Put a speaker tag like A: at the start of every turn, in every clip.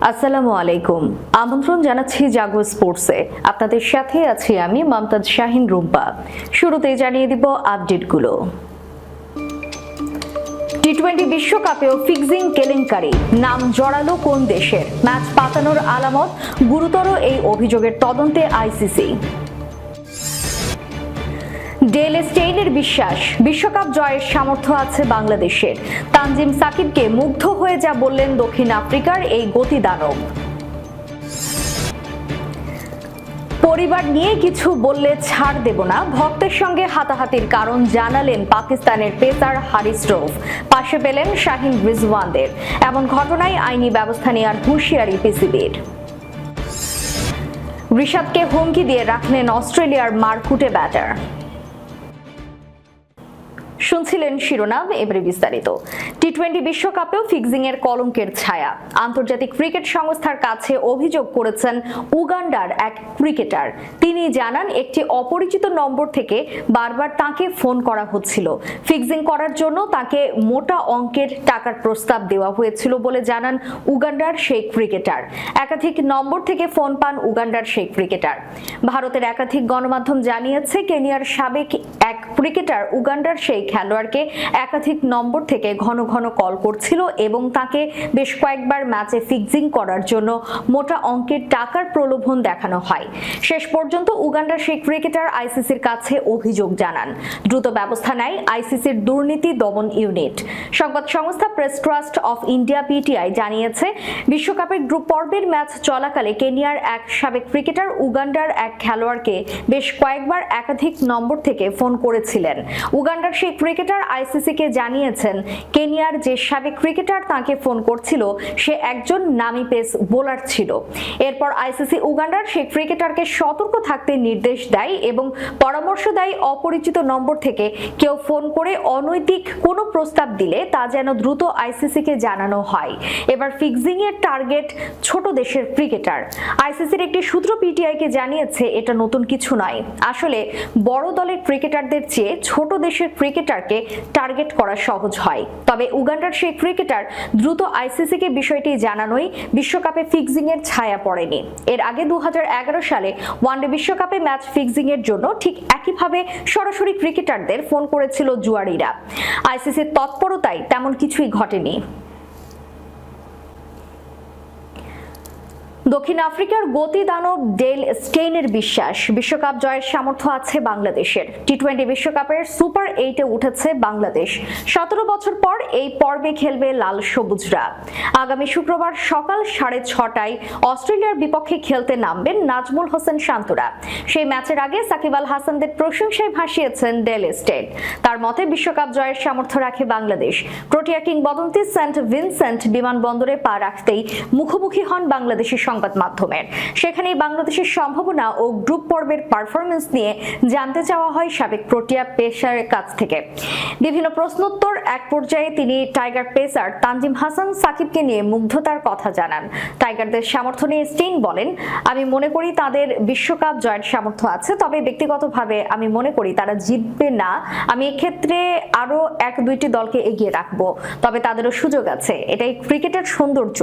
A: আসসালামু আলাইকুম। আমন্ত্রণ জানাচ্ছি জাগো স্পোর্টসে। আপনাদের সাথে আছি আমি মমতাজ শাহিন রুম্পা। শুরুতেই জানিয়ে দিব আপডেটগুলো। টি টোয়েন্টি বিশ্বকাপেও ফিক্সিং কেলেঙ্কারি। নাম জড়ালো কোন দেশের? ম্যাচ পাতানোর আলামত? গুরুতর এই অভিযোগের তদন্তে আইসিসি। ডেল স্টেইনের বিশ্বাস, বিশ্বকাপ জয়ের সামর্থ্য আছে বাংলাদেশের। তানজিম সাকিবকে মুগ্ধ হয়ে যা বললেন দক্ষিণ আফ্রিকার এই গতি দানব পরিবার নিয়ে কিছু বললে ছাড় দেব না, ভক্তের সঙ্গে হাতাহাতির কারণ জানালেন পাকিস্তানের পেসার হারিস রৌফ। পাশে পেলেন শাহিন রিজওয়ানদের। এমন ঘটনায় আইনি ব্যবস্থা নেওয়ার হুঁশিয়ারি পিসিবির। ঋষাদকে হুমকি দিয়ে রাখলেন অস্ট্রেলিয়ার মারকুটে ব্যাটার। শুনছিলেন শিরোনাম, এবারে বিস্তারিত। টি টোয়েন্টি বিশ্বকাপেও ফিক্সিং এর কলঙ্কের ছায়া। আন্তর্জাতিক ক্রিকেট সংস্থার কাছে অভিযোগ করেছেন উগান্ডার এক ক্রিকেটার। তিনি জানান, একটি অপরিচিত নম্বর থেকে বারবার তাকে ফোন করা হচ্ছিল। ফিক্সিং করার জন্য তাকে মোটা অঙ্কের টাকার প্রস্তাব দেওয়া হয়েছিল বলে জানান উগান্ডার সেই ক্রিকেটার। একাধিক নম্বর থেকে ফোন পান উগান্ডার সেই ক্রিকেটার। ভারতের একাধিক গণমাধ্যম জানিয়েছে, কেনিয়ার সাবেক এক ক্রিকেটার উগান্ডার সেই খেলোয়াড়কে একাধিক নম্বর থেকে ঘন ঘন কল করছিল এবং তাকে বেশ কয়েকবার ম্যাচে ফিক্সিং করার জন্য মোটা অঙ্কের টাকার প্রলোভন দেখানো হয়। শেষ পর্যন্ত উগান্ডার সেই ক্রিকেটার আইসিসির কাছে অভিযোগ জানান। দ্রুত ব্যবস্থা নেয় আইসিসির দুর্নীতি দমন ইউনিট। সংবাদ সংস্থা Press Trust of India PTI জানিয়েছে, বিশ্বকাপের গ্রুপ পর্বের ম্যাচ চলাকালে কেনিয়ার এক সাবেক ক্রিকেটার উগান্ডার এক খেলোয়াড়কে বেশ কয়েকবার একাধিক নম্বর থেকে ফোন করেছিলেন। উগান্ডার সেই ক্রিকেটার আইসিসিকে জানিয়েছেন, কেনিয়ার যে সাবেক ক্রিকেটার তাকে ফোন করছিল, সে একজন নামি পেস বোলার ছিল। এরপর আইসিসি উগান্ডার সেই ক্রিকেটারকে সতর্ক থাকতে নির্দেশ দেয় এবং পরামর্শ দেয় অপরিচিত নম্বর থেকে কেউ ফোন করে অনৈতিক কোনো প্রস্তাব দিলে তা যেন দ্রুত আইসিসিকে জানানো হয়। এবার ফিক্সিং এর টার্গেট ছোট দেশের ক্রিকেটার। আইসিসির একটি সূত্র পিটিআইকে জানিয়েছে, এটা নতুন কিছু নয়। আসলে বড় দলের ক্রিকেটারদের চেয়ে ছোট দেশের ক্রিকেটারকে টার্গেট করা সহজ হয়। তবে উগান্ডার সেই ক্রিকেটার দ্রুত আইসিসিকে বিষয়টি জানানোই বিশ্বকাপে ফিক্সিং এর ছায়া পড়েনি। এর আগে দু হাজার এগারো সালে ওয়ানডে বিশ্বকাপে ম্যাচ ফিক্সিং এর জন্য ঠিক একইভাবে সরাসরি ক্রিকেটারদের ফোন করেছিল জুয়ারিরা আইসিসির তৎপরতায় তেমন কিছুই ঘটেনি। দক্ষিণ আফ্রিকার গতি দানব ডেল স্টেইনের বিশ্বাস। বিশ্বকাপ জয়ের সামর্থ্য আছে বাংলাদেশের। টি টোয়েন্টি বিশ্বকাপের সুপার এইটে উঠেছে বাংলাদেশ। সতেরো বছর পর এই পর্বে খেলবে লাল সবুজরা। আগামী শুক্রবার সকাল সাড়ে ছটায় অস্ট্রেলিয়ার বিপক্ষে খেলতে নামবেন নাজমুল হোসেন শান্তরা। সেই ম্যাচের আগে সাকিব আল হাসানদের প্রশংসায় ভাসিয়েছেন ডেল স্টেট তার মতে, বিশ্বকাপ জয়ের সামর্থ্য রাখে বাংলাদেশ। প্রোটিয়া কিংবদন্তি সেন্ট ভিনসেন্ট বিমানবন্দরে পা রাখতেই মুখোমুখি হন বাংলাদেশের সংবাদ মাধ্যমের। সেখানেই বাংলাদেশের সম্ভাবনা ও গ্রুপ পর্বের পারফরমেন্স নিয়ে জানতে চাওয়া হয় সাবেক প্রোটিয়া পেসারের কাছ থেকে। বিভিন্ন প্রশ্নোত্তর, এক পর্যায়ে তিনি টাইগার পেসার তানজিম হাসান সাকিবকে নিয়ে মুগ্ধতার কথা জানান। টাইগারদের সামর্থ্য নিয়ে স্টেইন বলেন, আমি মনে করি তাদের বিশ্বকাপ জয়ের সামর্থ্য আছে, তবে ব্যক্তিগতভাবে আমি মনে করি তারা জিতবে না। আমি এক্ষেত্রে আরও এক দুইটি দলকে এগিয়ে রাখব, তবে তাদেরও সুযোগ আছে। এটাই ক্রিকেটের সৌন্দর্য।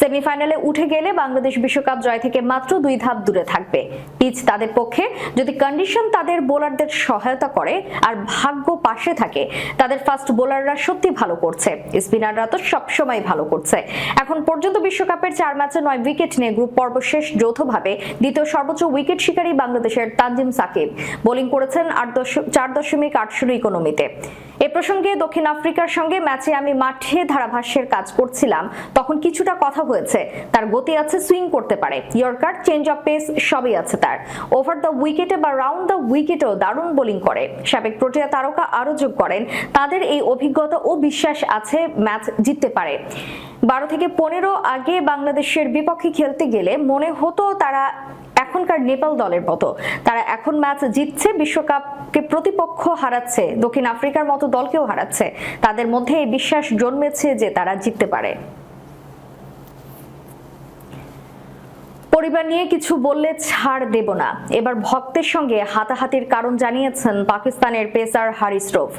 A: সেমিফাইনালে উঠে গেলে বাংলাদেশ বিশ্বকাপ জয় থেকে মাত্র দুই ধাপ দূরে থাকবে। পিচ তাদের পক্ষে, যদি কন্ডিশন তাদের বোলারদের সহায়তা করে আর ভাগ্য পাশে থাকে, তাদের ফাস্ট বোলাররা সত্যি ভালো করছে। স্পিনাররা তো সবসময় ভালো করছে। এখন পর্যন্ত বিশ্বকাপের চার ম্যাচে নয় উইকেট নিয়ে গ্রুপ পর্ব শেষ যৌথভাবে। দ্বিতীয় সর্বোচ্চ উইকেট শিকারী বাংলাদেশের তানজিম সাকিব। বোলিং করেছেন আট চার দশমিক আট শূন্য ইকোনমিতে এ প্রসঙ্গে দক্ষিণ আফ্রিকার সঙ্গে ম্যাচে আমি মাঠে ধারাভাষ্যের কাজ করছিলাম। তখন কিছুটা কথা হয়েছে। তার গতি আছে সুইং করতে পারে। ইয়র্কার চেঞ্জ অফ পেস সবই আছে তার। ওভার দ্য উইকেটে বা রাউন্ড দ্য উইকেটেও দারুণ বোলিং করে। সাবেক প্রোটিয়া তারকা আরও যোগ করেন। তাদের এই অভিজ্ঞতা ও বিশ্বাস আছে ম্যাচ জিততে পারে। বারো থেকে পনেরো আগে বাংলাদেশের বিপক্ষে খেলতে গেলে মনে হতো তারা এখনকার নেপাল দলের মতো। তারা এখন ম্যাচ জিতছে, বিশ্বকাপকে প্রতিপক্ষ হারাচ্ছে, দক্ষিণ আফ্রিকার মতো দলকেও হারাচ্ছে। তাদের মধ্যে এই বিশ্বাস জন্মেছে যে তারা জিততে পারে। পরিবার নিয়ে কিছু বললে ছাড় দেব না। এবার ভক্তের সঙ্গে হাতাহাতির কারণ জানিয়েছেন পাকিস্তানের পেসার হারিস রোফ।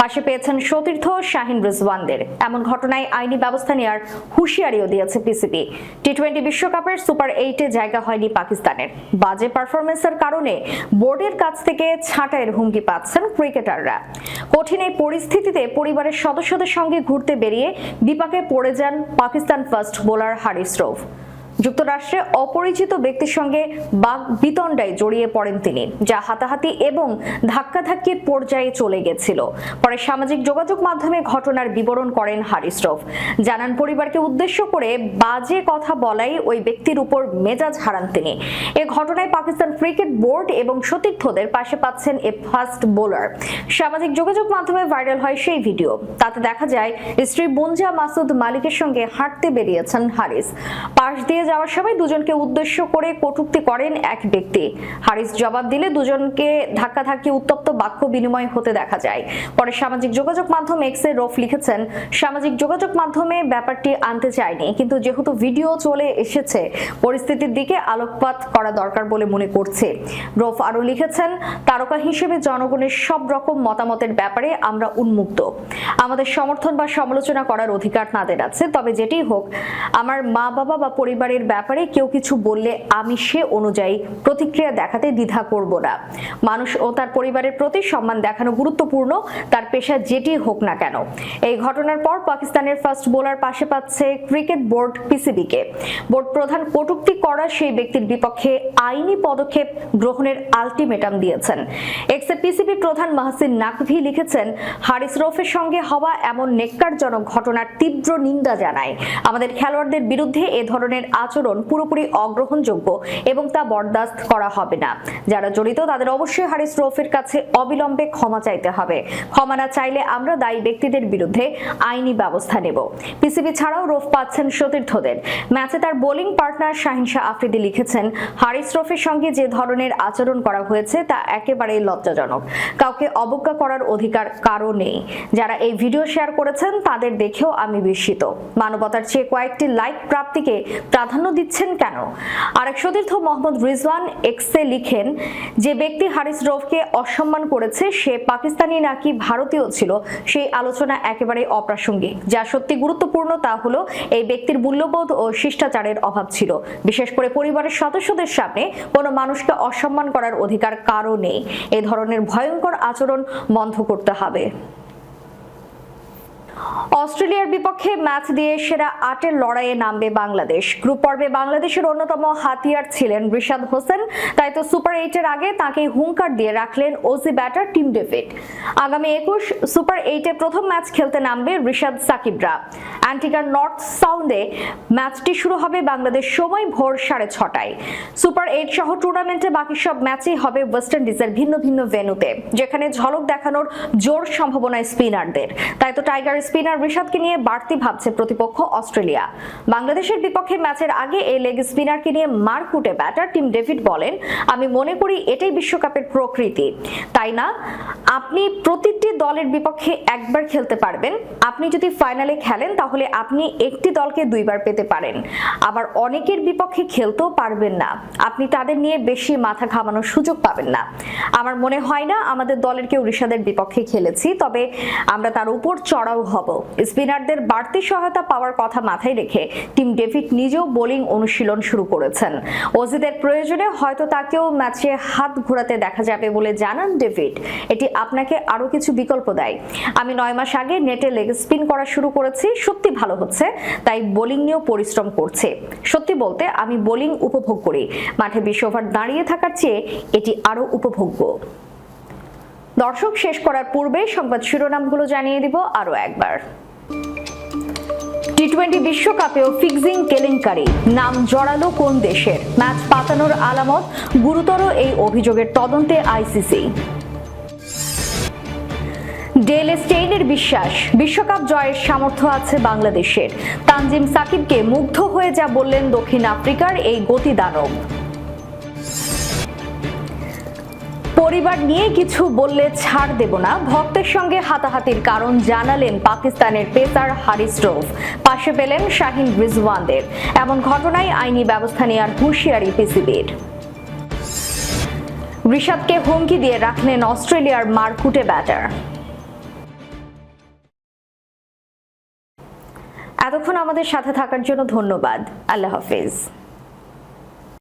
A: পাশে পেয়েছেন সতীর্থ শাহিন রিজওয়ানদের। এমন ঘটনায় আইনি ব্যবস্থা নেওয়ার হুঁশিয়ারিও দিয়েছে পিসিবি টি টোয়েন্টি বিশ্বকাপের সুপার এইটে জায়গা হয়নি পাকিস্তানের। বাজে পারফরমেন্সের কারণে বোর্ডের কাছ থেকে ছাঁটাইয়ের হুমকি পাচ্ছেন ক্রিকেটাররা। কঠিন এই পরিস্থিতিতে পরিবারের সদস্যদের সঙ্গে ঘুরতে বেরিয়ে বিপাকে পড়ে যান পাকিস্তান ফার্স্ট বোলার হারিস রোফ। যুক্তরাষ্ট্রে অপরিচিত ব্যক্তির সঙ্গে বাঘ বিতণ্ডায় জড়িয়ে পড়েন তিনি, যা হাতাহাতি এবং ধাক্কাধাক্কির পর্যায়ে চলে গেছিল। পরে সামাজিক যোগাযোগ মাধ্যমে ঘটনার বিবরণ করেন হারিস রফ। জানান, পরিবারকে উদ্দেশ্য করে বাজে কথা বলাই ওই ব্যক্তির উপর মেজাজ হারান তিনি। এ ঘটনায় পাকিস্তান ক্রিকেট বোর্ড এবং সতীর্থদের পাশে পাচ্ছেন এ ফাস্ট বোলার। সামাজিক যোগাযোগ মাধ্যমে ভাইরাল হয় সেই ভিডিও। তাতে দেখা যায়, স্ত্রী বুনজা মাসুদ মালিকের সঙ্গে হাঁটতে বেরিয়েছেন হারিস পাশ দিয়ে যাওয়ার সময় দুজনকে উদ্দেশ্য করে কটূক্তি করেন এক ব্যক্তি। হারিস জবাব দিলে দুজনকে ধাক্কাধাক্কি উত্তপ্ত বাক্য বিনিময় হতে দেখা যায়। পরে সামাজিক যোগাযোগ মাধ্যম এক্স এ রফ লিখেছেন, সামাজিক যোগাযোগ মাধ্যমে ব্যাপারটি আনতে চায়নি কিন্তু যেহেতু ভিডিও চলে এসেছে, পরিস্থিতির দিকে আলোকপাত করা দরকার বলে মনে করছে। রফ আরও লিখেছেন, তারকা হিসেবে জনগণের সব রকম মতামতের ব্যাপারে আমরা উন্মুক্ত। আমাদের সমর্থন বা সমালোচনা করার অধিকার তাদের আছে, তবে যেটি হোক, আমার মা বাবা বা পরিবারের ব্যাপারে কেউ কিছু বললে আমি সে অনুযায়ী প্রতিক্রিয়া দেখাতে দ্বিধা করব না। মানুষ ও তার পরিবারের প্রতি সম্মান দেখানো গুরুত্বপূর্ণ, তার পেশা যেটি হোক না কেন। এই ঘটনার পর পাকিস্তানের ফার্স্ট বোলার পাশে পাচ্ছে ক্রিকেট বোর্ড পিসিবিকে। বোর্ড প্রধান কটূক্তি করা সেই ব্যক্তির বিপক্ষে আইনি পদক্ষেপ গ্রহণের আলটিমেটাম দিয়েছেন। এক্সে পিসিবি প্রধান মাহসিন নাকভি লিখেছেন, হারিস রফের সঙ্গে হওয়া এমন নেককারজনক ঘটনার তীব্র নিন্দা জানায়। আমাদের খেলোয়াড়দের বিরুদ্ধে এ ধরনের আচরণ পুরোপুরি অগ্রহণযোগ্য এবং তা বরদাস্ত করা হবে না। যারা জড়িত, তাদের অবশ্যই হারিস রফের কাছে অবিলম্বে ক্ষমা চাইতে হবে। ক্ষমা না চাইলে আমরা দায়ী ব্যক্তিদের বিরুদ্ধে আইনি ব্যবস্থা নেব। পিসিবি ছাড়াও রফ পাচ্ছেন সতীর্থদের। ম্যাচে তার বোলিং পার্টনার শাহিন শাহ আফ্রিদি লিখেছেন, হারিস রফের সঙ্গে যে ধরনের আচরণ করা হয়েছে তা একেবারেই লজ্জাজনক। কাউকে অবজ্ঞা করার অধিকার কারও নেই। যারা এই ভিডিও শেয়ার করেছেন তাদের দেখেও আমি বিস্মিত। মানবতার চেয়ে কয়েকটি লাইক প্রাপ্তিকে প্রাধান্য দিচ্ছেন কেন? আর এক সতীর্থ মোহাম্মদ রিজওয়ান এক্সে লিখেন, যে ব্যক্তি হারিস রফকে অসম্মান করেছে, সে পাকিস্তানি নাকি ভারতীয় ছিল? সেই আলোচনা একেবারে অপ্রাসঙ্গিক। যা সত্যি গুরুত্বপূর্ণ তা হলো, এই ব্যক্তির মূল্যবোধ ও শিষ্টাচারের অভাব ছিল। বিশেষ করে পরিবারের সদস্যদের সামনে কোনো মানুষকে অসম্মান করার অধিকার কারও নেই। এ ধরনের ভয়ঙ্কর আচরণ বন্ধ করতে হবে। অস্ট্রেলিয়ার বিপক্ষে ম্যাচ দিয়ে সেরা আটের লড়াইয়ে নামবে বাংলাদেশ। গ্রুপ পর্বে বাংলাদেশের অন্যতম হাতিয়ার ছিলেন রিশাদ হোসেন। তাই তো সুপার এইটের আগে তাকে হুঙ্কার দিয়ে রাখলেন ওজি ব্যাটার টিম ডেভিড। আগামী একুশ সুপার এইটে প্রথম ম্যাচ খেলতে নামবে রিশাদ সাকিবরা। অ্যান্টিকার নর্থ সাউন্ডে ম্যাচটি শুরু হবে বাংলাদেশ সময় ভোর সাড়ে ছটায়। সুপার এইট সহ টুর্নামেন্টে বাকি সব ম্যাচই হবে ওয়েস্ট ইন্ডিজের ভিন্ন ভিন্ন ভেন্যুতে, যেখানে ঝলক দেখানোর জোর সম্ভাবনা স্পিনারদের। তাই তো টাইগার স্পিনার ঋষাদকে নিয়ে বাড়তি ভাবছে প্রতিপক্ষ অস্ট্রেলিয়া। বাংলাদেশের বিপক্ষে ম্যাচের আগে এই লেগ স্পিনারকে নিয়ে মারকুটে ব্যাটার টিম ডেভিড বলেন, আমি মনে করি এটাই বিশ্বকাপের প্রকৃতি। তাই না? আপনি প্রতিটি দলের বিপক্ষে একবার খেলতে পারবেন। আপনি যদি ফাইনালে খেলেন, তাহলে আপনি একটি দলকে দুইবার পেতে পারেন। আবার অনেকের বিপক্ষে খেলতেও পারবেন না। আপনি তাদের নিয়ে বেশি মাথা ঘামানোর সুযোগ পাবেন না। আমার মনে হয় না আমাদের দলের কেউ ঋষাদের বিপক্ষে খেলেছি, তবে আমরা তার উপর চড়াও হব। স্পিনারদের বাড়তি সহায়তা পাওয়ার কথা মাথায় রেখে টিম ডেভিড নিজেও বোলিং অনুশীলন শুরু করেছেন। অজিদের প্রয়োজনে হয়তো তাকেও ম্যাচে হাত ঘোরাতে দেখা যাবে বলে জানান ডেভিড। এটি আপনাকে আরও কিছু বিকল্প দেয়। আমি নয় মাস আগে নেটে লেগ স্পিন করা শুরু করেছি, সত্যি ভালো হচ্ছে, তাই বোলিং নিয়েও পরিশ্রম করছে। সত্যি বলতে, আমি বোলিং উপভোগ করি। মাঠে বিশ ওভার দাঁড়িয়ে থাকার চেয়ে এটি আরও উপভোগ্য। দর্শক শেষ করার পূর্বে সংবাদ শিরোনামগুলো জানিয়ে দিব আরও একবার। টি টোয়েন্টি বিশ্বকাপেও ফিক্সিং কেলেঙ্কারি। নাম জড়ালো কোন দেশের? ম্যাচ পাতানোর আলামত, গুরুতর এই অভিযোগের তদন্তে আইসিসি ডেল স্টেইনের বিশ্বাস, বিশ্বকাপ জয়ের সামর্থ্য আছে বাংলাদেশের। তানজিম সাকিবকে মুগ্ধ হয়ে যা বললেন দক্ষিণ আফ্রিকার এই গতি পরিবার নিয়ে কিছু বললে ছাড় দেব না। ভক্তের সঙ্গে হাতাহাতির কারণ জানালেন পাকিস্তানের পেসার হারিস পাশে পেলেন শাহিন রিজওয়ানদের। এমন ঘটনায় আইনি ব্যবস্থা নেওয়ার হুঁশিয়ারি পিসিবির। ঋষাদকে হুমকি দিয়ে রাখলেন অস্ট্রেলিয়ার মারকুটে ব্যাটার। এতক্ষণ আমাদের সাথে থাকার জন্য ধন্যবাদ। আল্লাহ হাফিজ।